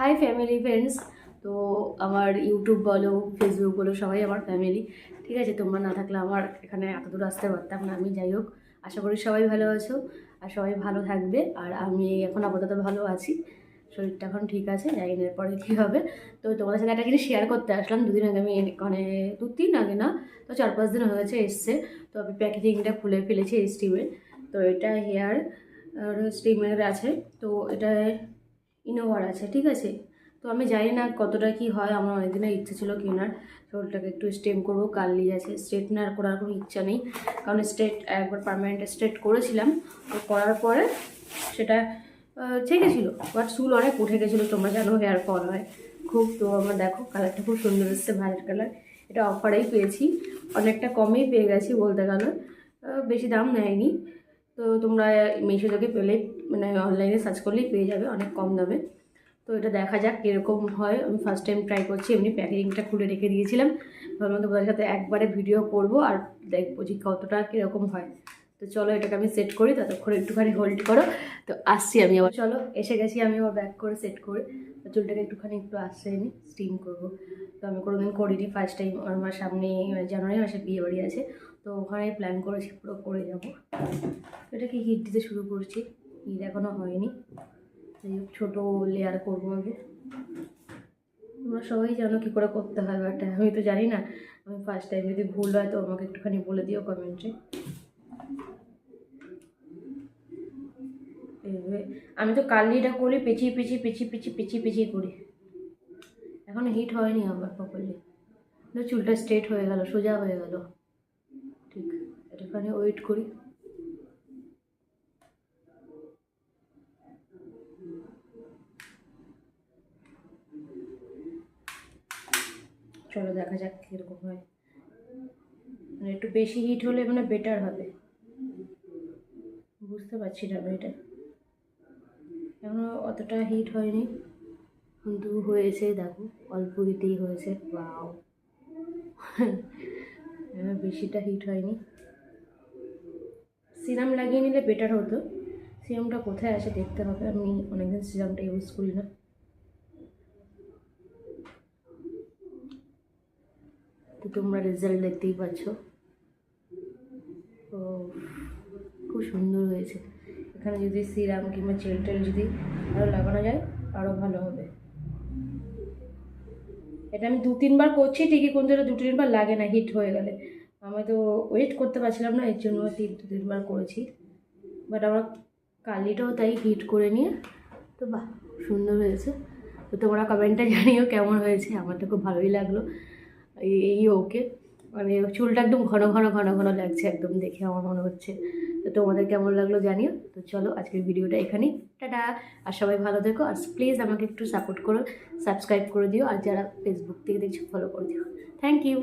High family friends তো আমার YouTube বলো ফেসবুক বলো, সবাই আমার ফ্যামিলি ঠিক আছে, তোমরা না থাকলে আমার এখানে এত দূর আসতে পারতাম না, আমি যাই হোক, আশা করি সবাই ভালো আছো আর সবাই ভালো থাকবে। আর আমি এখন আপাতত ভালো আছি, শরীরটা এখন ঠিক আছে, জানি না এরপরে কী হবে। তো তোমাদের সাথে একটা জিনিস শেয়ার করতে আসলাম, দুদিন আগে আমি মানে দু তিন আগে না, তো চার পাঁচ দিন হয়েছে এসছে, তো আমি প্যাকেজিংটা খুলে ফেলেছি স্টিমের তো এটা হেয়ার স্টিমের আছে, তো এটা ইনোভার আছে, ঠিক আছে? তো আমি জানি না কতটা কি হয়, আমার অনেকদিনের ইচ্ছে ছিল কেনার। চুলটাকে একটু স্টেম করব কার্লি আছে স্ট্রেটনার করার কোনো ইচ্ছা নেই, কারণ স্ট্রেট একবার পার্মানেন্ট স্ট্রেট করেছিলাম। তো করার পরে সেটা থেকে ছিল বাট চুল অনেক উঠে গেছিল, তোমরা জানো হেয়ার ফল হয়। খুব, তো আমার দেখো কালারটা খুব সুন্দর এসছে ভাইলেট কালার এটা অফারেই পেয়েছি। অনেকটা কমেই পেয়ে গেছি বলতে গেলে। বেশি দাম নেয়নি। তো তোমরা মিশো থেকে পেলে মানে অনলাইনে সার্চ করলেই পেয়ে যাবে, অনেক কম দামে। তো এটা দেখা যাক কীরকম হয়। আমি ফার্স্ট টাইম ট্রাই করছি, এমনি প্যাকেজিংটা খুলে রেখে দিয়েছিলাম। তোমাদের সাথে একবারে ভিডিও করব আর দেখব যে কতটা কীরকম হয়। তো চলো এটাকে আমি সেট করি, ততক্ষণ একটুখানি হোল্ড করো। তো আসছি আমি আবার। চলো, এসে গেছি আমি আবার ব্যাক করে সেট করে। চুলটাকে একটুখানি একটু আসছে আমি স্টিম করব। তো আমি কোনোদিন করিনি ফার্স্ট টাইম আমার সামনে জানুয়ারি মাসে বিয়ে বাড়ি আছে। তো ওখানে প্ল্যান করেছি, পুরো করে যাব। এটাকে হিট দিতে শুরু করছি। হিট এখনও হয়নি। ছোটো লেয়ার করব আগে। তোমরা সবাই জানো কী করে করতে হয় বাট আমি তো জানি না। আমি ফার্স্ট টাইম যদি ভুল হয়, তো আমাকে একটুখানি বলে দিও কমেন্টে এইভাবে আমি তো কার্লিটা করি, পেঁচিয়ে পেঁচিয়ে পেঁচিয়ে পেঁচিয়ে পেঁচিয়ে পেঁচিয়ে করি। এখন হিট হয়নি আমার প্রপারলি চুলটা স্ট্রেট হয়ে গেল, সোজা হয়ে গেল। ঠিক একটুখানি ওয়েট করি। চলো দেখা যাক কীরকম হয়। মানে একটু বেশি হিট হলে মানে বেটার হবে। বুঝতে পারছি না আমি এটা এখনও অতটা হিট হয়নি। কিন্তু হয়েছে দেখো, অল্প হিটেই হয়েছে। বাও বেশিটা হিট হয়নি। সিরাম লাগিয়ে নিলে বেটার হতো। সিরামটা কোথায় আছে দেখতে হবে। আমি অনেকদিন সিরামটা ইউজ করি না। তো তোমরা রেজাল্ট দেখতেই পাচ্ছ। তো খুব সুন্দর হয়েছে। এখানে যদি সিরাম কিংবা জেল টেল যদি আরও লাগানো যায় আরও ভালো হবে। এটা আমি দু তিনবার করছি, ঠিকই কিন্তু এটা দু তিনবার লাগে না, হিট হয়ে গেলে। আমি তো ওয়েট করতে পারছিলাম না, এর জন্য তিন, দু তিনবার করেছি। বাট আমার কালিটাও তাই হিট করে নিয়ে, তো বাহ সুন্দর হয়েছে। তো তোমরা কমেন্টটা জানিও কেমন হয়েছে, আমার তো খুব ভালোই লাগল। এই- ওকে মানে চুলটা একদম ঘন ঘন ঘন ঘন লাগছে, একদম দেখে আমার মনে হচ্ছে। তোমাদের কেমন লাগল জানিও। তো চলো আজকের ভিডিওটা এখানেই। টাটা। আর সবাই ভালো থেকো। আর প্লিজ আমাকে একটু সাপোর্ট করো সাবস্ক্রাইব করে দিও। আর যারা ফেসবুক থেকে দেখছ ফলো করে দিও। Thank you